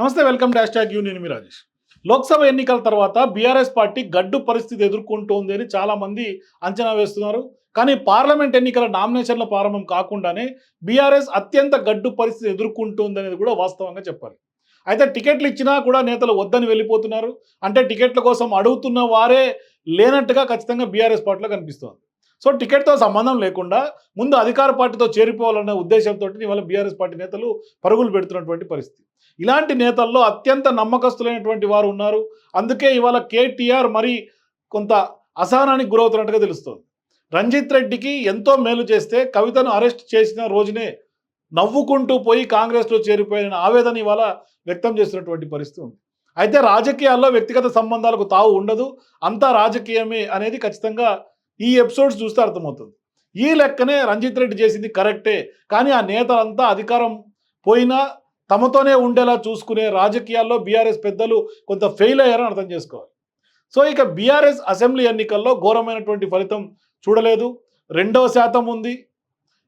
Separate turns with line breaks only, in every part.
నమస్తే welcome dash tag you నేను మీ రాజేష్. లోక్సభ ఎన్నికల తర్వాత బీఆర్ఎస్ పార్టీ గడ్డు పరిస్థితి ఎదుర్కొంటోంది అని చాలామంది అంచనా వేస్తున్నారు. కానీ పార్లమెంట్ ఎన్నికల నామినేషన్ల ప్రారంభం కాకుండానే బీఆర్ఎస్ అత్యంత గడ్డు పరిస్థితి ఎదుర్కొంటుంది అనేది కూడా వాస్తవంగా చెప్పాలి. అయితే టికెట్లు ఇచ్చినా కూడా నేతలు వద్దని వెళ్ళిపోతున్నారు. అంటే టికెట్ల కోసం అడుగుతున్న వారే లేనట్టుగా ఖచ్చితంగా బీఆర్ఎస్ పార్టీలో కనిపిస్తోంది. సో టికెట్తో సంబంధం లేకుండా ముందు అధికార పార్టీతో చేరిపోవాలనే ఉద్దేశంతో ఇవాళ బీఆర్ఎస్ పార్టీ నేతలు పరుగులు పెడుతున్నటువంటి పరిస్థితి. ఇలాంటి నేతల్లో అత్యంత నమ్మకస్తులైనటువంటి వారు ఉన్నారు. అందుకే ఇవాళ కేటీఆర్ మరి కొంత అసహనానికి గురవుతున్నట్టుగా తెలుస్తోంది. రంజిత్ రెడ్డికి ఎంతో మేలు చేస్తే కవితను అరెస్ట్ చేసిన రోజునే నవ్వుకుంటూ పోయి కాంగ్రెస్లో చేరిపోయిన ఆవేదన ఇవాళ వ్యక్తం చేస్తున్నటువంటి పరిస్థితి ఉంది. అయితే రాజకీయాల్లో వ్యక్తిగత సంబంధాలకు తావు ఉండదు. అంతా రాజకీయమే అనేది ఖచ్చితంగా ఈ ఎపిసోడ్స్ చూస్తే అర్థమవుతుంది. ఈ లెక్కనే రంజిత్ రెడ్డి చేసింది కరెక్టే. కానీ ఆ నేతలంతా అధికారం పోయినా తమతోనే ఉండేలా చూసుకునే రాజకీయాల్లో బీఆర్ఎస్ పెద్దలు కొంత ఫెయిల్ అయ్యారని అర్థం చేసుకోవాలి. సో ఇక బీఆర్ఎస్ అసెంబ్లీ ఎన్నికల్లో ఘోరమైనటువంటి ఫలితం చూడలేదు. రెండవ శాతం ఉంది.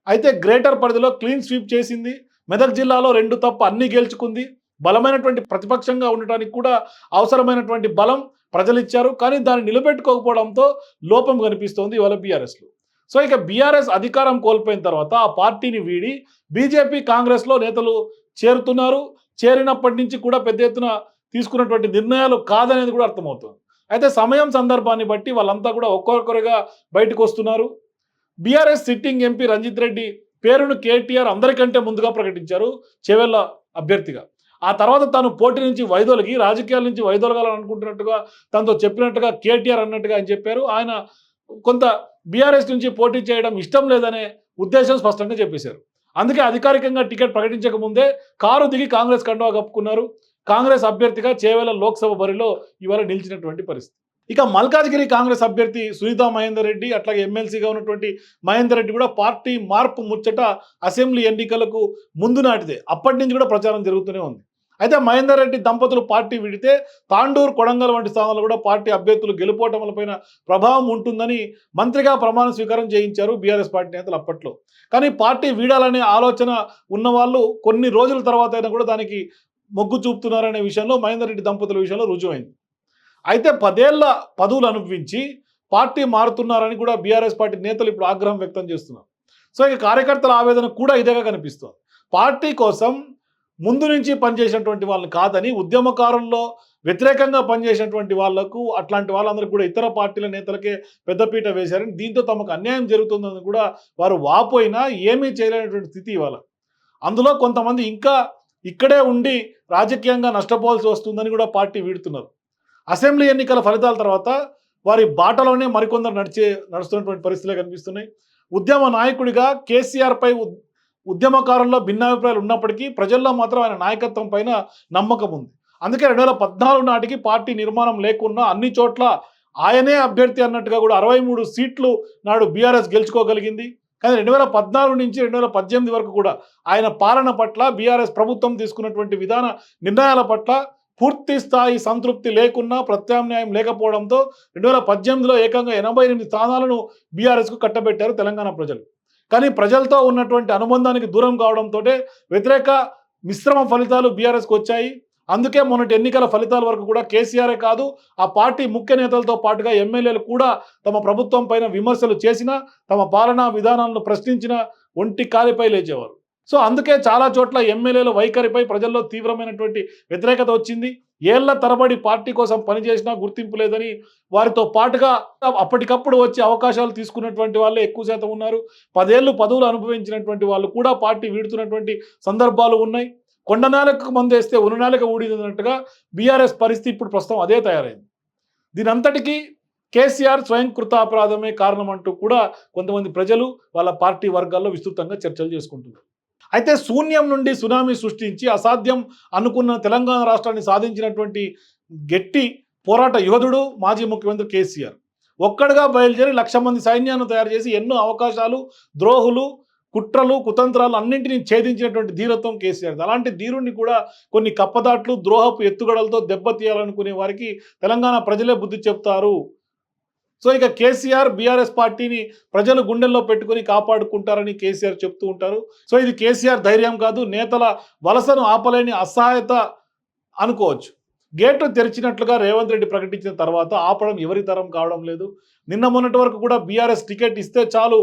అయితే గ్రేటర్ పరిధిలో క్లీన్ స్వీప్ చేసింది. మెదక్ జిల్లాలో రెండు తప్ప అన్ని గెలుచుకుంది. బలమైనటువంటి ప్రతిపక్షంగా ఉండటానికి కూడా అవసరమైనటువంటి బలం ప్రజలు ఇచ్చారు కానీ దాన్ని నిలబెట్టుకోకపోవడంతో లోపం కనిపిస్తోంది ఇవాళ బీఆర్ఎస్లో. సో ఇక బీఆర్ఎస్ అధికారం కోల్పోయిన తర్వాత ఆ పార్టీని వీడి బీజేపీ కాంగ్రెస్లో నేతలు చేరుతున్నారు. చేరినప్పటి నుంచి కూడా పెద్ద ఎత్తున తీసుకున్నటువంటి నిర్ణయాలు కాదనేది కూడా అర్థమవుతుంది. అయితే సమయం సందర్భాన్ని బట్టి వాళ్ళంతా కూడా ఒక్కొక్కరుగా బయటకు వస్తున్నారు. BRS sitting MP Ranjith Reddy పేరును కేటీఆర్ అందరికంటే ముందుగా ప్రకటించారు. చెవెళ్ళ అభ్యర్థిగా. ఆ తర్వాత తాను పోటీ నుంచి వైదొలిగి రాజకీయాల నుంచి వైదొలగాలనుకుంటున్నట్టుగా తనతో చెప్పినట్టుగా కేటీఆర్ అన్నట్టుగా ఆయన చెప్పారు. ఆయన కొంత బీఆర్ఎస్ నుంచి పోటీ చేయడం ఇష్టం లేదనే ఉద్దేశం స్పష్టంగా చెప్పేశారు. అందుకే అధికారికంగా టికెట్ ప్రకటించక ముందే కారు దిగి కాంగ్రెస్ కండువా కప్పుకున్నారు. కాంగ్రెస్ అభ్యర్థిగా చేవేల లోక్సభ బరిలో ఇవాళ నిలిచినటువంటి పరిస్థితి. ఇక మల్కాజ్గిరి కాంగ్రెస్ అభ్యర్థి సునీతా మహేందర్ రెడ్డి అట్లాగే ఎమ్మెల్సీగా ఉన్నటువంటి మహేందర్ రెడ్డి కూడా పార్టీ మార్పు ముచ్చట అసెంబ్లీ ఎన్నికలకు ముందు నాటిదే. అప్పటి నుంచి కూడా ప్రచారం జరుగుతూనే ఉంది. అయితే మహేందర్ రెడ్డి దంపతులు పార్టీ విడితే తాండూరు కొడంగల్ వంటి స్థానాల్లో కూడా పార్టీ అభ్యర్థులు గెలుపోవటములపైన ప్రభావం ఉంటుందని మంత్రిగా ప్రమాణ స్వీకారం చేయించారు బీఆర్ఎస్ పార్టీ నేతలు అప్పట్లో. కానీ పార్టీ వీడాలనే ఆలోచన ఉన్న వాళ్ళు కొన్ని రోజుల తర్వాత అయినా కూడా దానికి మొగ్గు చూపుతున్నారనే విషయంలో మహేందర్ రెడ్డి దంపతుల విషయంలో రుజువైంది. అయితే పదేళ్ళ పదవులు అనుభవించి పార్టీ మారుతున్నారని కూడా బీఆర్ఎస్ పార్టీ నేతలు ఇప్పుడు ఆగ్రహం వ్యక్తం చేస్తున్నారు. సో ఇక కార్యకర్తల ఆవేదన కూడా ఇదేగా కనిపిస్తుంది. పార్టీ కోసం ముందు నుంచి పనిచేసినటువంటి వాళ్ళని కాదని ఉద్యమకారుల్లో వ్యతిరేకంగా పనిచేసినటువంటి వాళ్ళకు అట్లాంటి వాళ్ళందరికీ కూడా ఇతర పార్టీల నేతలకే పెద్దపీట వేశారని దీంతో తమకు అన్యాయం జరుగుతుందని కూడా వారు వాపోయినా ఏమీ చేయలేనటువంటి స్థితి ఇవాళ. అందులో కొంతమంది ఇంకా ఇక్కడే ఉండి రాజకీయంగా నష్టపోవాల్సి వస్తుందని కూడా పార్టీ వీడుతున్నారు. అసెంబ్లీ ఎన్నికల ఫలితాల తర్వాత వారి బాటలోనే మరికొందరు నడిచే నడుస్తున్నటువంటి పరిస్థితులే కనిపిస్తున్నాయి. ఉద్యమ నాయకుడిగా కేసీఆర్పై ఉద్యమకారంలో భిన్నాభిప్రాయాలు ఉన్నప్పటికీ ప్రజల్లో మాత్రం ఆయన నాయకత్వం పైన నమ్మకం ఉంది. అందుకే రెండు వేల పద్నాలుగు నాటికి పార్టీ నిర్మాణం లేకున్నా అన్ని చోట్ల ఆయనే అభ్యర్థి అన్నట్టుగా కూడా అరవై మూడు సీట్లు నాడు బీఆర్ఎస్ గెలుచుకోగలిగింది. కానీ రెండు వేల పద్నాలుగు నుంచి రెండు వేల పద్దెనిమిది వరకు కూడా ఆయన పాలన పట్ల బీఆర్ఎస్ ప్రభుత్వం తీసుకున్నటువంటి విధాన నిర్ణయాల పట్ల పూర్తి స్థాయి సంతృప్తి లేకున్నా ప్రత్యామ్నాయం లేకపోవడంతో రెండు వేల పద్దెనిమిదిలో ఏకంగా ఎనభై ఎనిమిది స్థానాలను బీఆర్ఎస్కు కట్టబెట్టారు తెలంగాణ ప్రజలు. కానీ ప్రజలతో ఉన్నటువంటి అనుబంధానికి దూరం కావడంతో వ్యతిరేక మిశ్రమ ఫలితాలు బీఆర్ఎస్కి వచ్చాయి. అందుకే మొన్నటి ఎన్నికల ఫలితాల వరకు కూడా కేసీఆరే కాదు ఆ పార్టీ ముఖ్య నేతలతో పాటుగా ఎమ్మెల్యేలు కూడా తమ ప్రభుత్వం పైన విమర్శలు చేసిన తమ పాలనా విధానాలను ప్రశ్నించిన ఒంటి కాలిపై లేచేవారు. సో అందుకే చాలా చోట్ల ఎమ్మెల్యేల వైఖరిపై ప్రజల్లో తీవ్రమైనటువంటి వ్యతిరేకత వచ్చింది. ఏళ్ళ తరబడి పార్టీ కోసం పనిచేసినా గుర్తింపు లేదని వారితో పాటుగా అప్పటికప్పుడు వచ్చే అవకాశాలు తీసుకున్నటువంటి వాళ్ళే ఎక్కువ శాతం ఉన్నారు. పదేళ్ళు పదవులు అనుభవించినటువంటి వాళ్ళు కూడా పార్టీ వీడుతున్నటువంటి సందర్భాలు ఉన్నాయి. కొండ నేలకు మందేస్తే ఉన్ననాలకు ఊడినట్టుగా బీఆర్ఎస్ పరిస్థితి ఇప్పుడు ప్రస్తుతం అదే తయారైంది. దీనంతటికీ కేసీఆర్ స్వయం కృతాపరాధమే కారణం అంటూ కూడా కొంతమంది ప్రజలు వాళ్ళ పార్టీ వర్గాల్లో విస్తృతంగా చర్చలు చేసుకుంటున్నారు. అయితే శూన్యం నుండి సునామీ సృష్టించి అసాధ్యం అనుకున్న తెలంగాణ రాష్ట్రాన్ని సాధించినటువంటి గట్టి పోరాట యోధుడు మాజీ ముఖ్యమంత్రి కేసీఆర్. ఒక్కడుగా బయలుదేరి లక్ష మంది సైన్యాన్ని తయారు చేసి ఎన్నో అవకాశాలు ద్రోహులు కుట్రలు కుతంత్రాలు అన్నింటినీ ఛేదించినటువంటి ధీరత్వం కేసీఆర్. అలాంటి ధీరుణ్ణి కూడా కొన్ని కప్పదాట్లు ద్రోహపు ఎత్తుగడలతో దెబ్బతీయాలనుకునే వారికి తెలంగాణ ప్రజలే బుద్ధి చెప్తారు. సో ఇక కేసీఆర్ బీఆర్ఎస్ పార్టీని ప్రజలు గుండెల్లో పెట్టుకుని కాపాడుకుంటారని కేసీఆర్ చెప్తూ ఉంటారు. సో ఇది కేసీఆర్ ధైర్యం కాదు నేతల వలసను ఆపలేని అసహాయత అనుకోవచ్చు. గేట్లు తెరిచినట్లుగా రేవంత్ రెడ్డి ప్రకటించిన తర్వాత ఆపడం ఎవరి తరం కావడం లేదు. నిన్న మొన్నటి వరకు కూడా బీఆర్ఎస్ టికెట్ ఇస్తే చాలు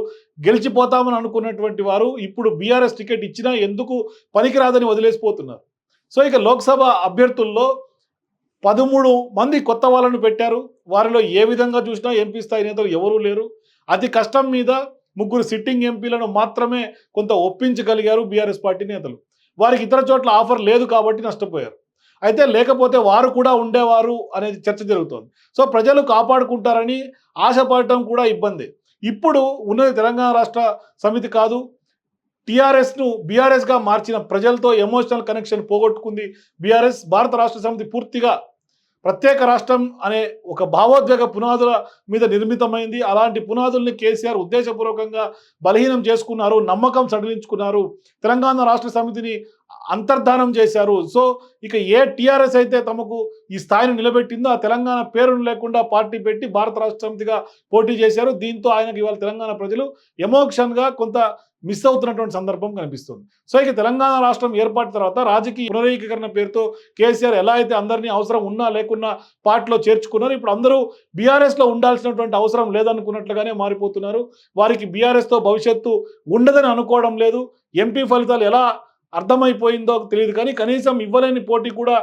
గెలిచిపోతామని అనుకున్నటువంటి వారు ఇప్పుడు బీఆర్ఎస్ టికెట్ ఇచ్చినా ఎందుకు పనికిరాదని వదిలేసిపోతున్నారు. సో ఇక లోక్సభ అభ్యర్థుల్లో పదమూడు మంది కొత్త వాళ్ళను పెట్టారు. వారిలో ఏ విధంగా చూసినా ఎంపీ స్థాయి నేతలు ఎవరూ లేరు. అతి కష్టం మీద ముగ్గురు సిట్టింగ్ ఎంపీలను మాత్రమే కొంత ఒప్పించగలిగారు బీఆర్ఎస్ పార్టీ నేతలు. వారికి ఇతర చోట్ల ఆఫర్ లేదు కాబట్టి నష్టపోయారు. అయితే లేకపోతే వారు కూడా ఉండేవారు అనేది చర్చ జరుగుతోంది. సో ప్రజలు కాపాడుకుంటారని ఆశపడటం కూడా ఇబ్బంది. ఇప్పుడు ఉన్నది తెలంగాణ రాష్ట్ర సమితి కాదు. టీఆర్ఎస్ను బీఆర్ఎస్గా మార్చిన ప్రజలతో ఎమోషనల్ కనెక్షన్ పోగొట్టుకుంది బీఆర్ఎస్. భారత రాష్ట్ర సమితి పూర్తిగా ప్రత్యేక రాష్ట్రం అనే ఒక భావోద్వేగ పునాదుల మీద నిర్మితమైంది. అలాంటి పునాదుల్ని కేసీఆర్ ఉద్దేశపూర్వకంగా బలహీనం చేసుకున్నారు నమ్మకం సడలించుకున్నారు. తెలంగాణ రాష్ట్ర సమితిని అంతర్ధానం చేశారు. సో ఇక ఏ టీఆర్ఎస్ అయితే తమకు ఈ స్థాయిని నిలబెట్టిందో ఆ తెలంగాణ పేరును లేకుండా పార్టీ పెట్టి భారత రాష్ట్ర సమితిగా పోటీ చేశారు. దీంతో ఆయనకి ఇవాళ తెలంగాణ ప్రజలు ఎమోషన్గా కొంత మిస్ అవుతున్నటువంటి సందర్భం కనిపిస్తుంది. సో ఇక తెలంగాణ రాష్ట్రం ఏర్పాటు తర్వాత రాజకీయ పునరేకీకరణ పేరుతో కేసీఆర్ ఎలా అయితే అందరినీ అవసరం ఉన్నా లేకున్నా పార్టీలో చేర్చుకున్నారు ఇప్పుడు అందరూ బీఆర్ఎస్లో ఉండాల్సినటువంటి అవసరం లేదనుకున్నట్లుగానే మారిపోతున్నారు. వారికి బీఆర్ఎస్తో భవిష్యత్తు ఉండదని అనుకోవడం లేదు. ఎంపీ ఫలితాలు ఎలా అర్థమైపోయిందో తెలియదు కానీ కనీసం ఇవ్వలేని పోటీ కూడా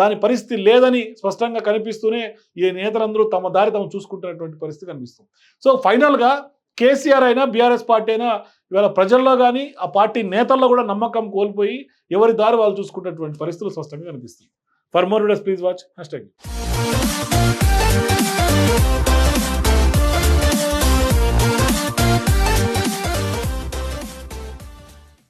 దాని పరిస్థితి లేదని స్పష్టంగా కనిపిస్తూనే ఈ నేతలందరూ తమ దారి తాము చూసుకుంటున్నటువంటి పరిస్థితి కనిపిస్తుంది. సో ఫైనల్గా కేసీఆర్ అయినా బీఆర్ఎస్ పార్టీ అయినా ఇవాళ ప్రజల్లో కానీ ఆ పార్టీ నేతల్లో కూడా నమ్మకం కోల్పోయి ఎవరి దారి వాళ్ళు చూసుకున్నటువంటి పరిస్థితులు స్పష్టంగా కనిపిస్తుంది for more videos please watch hash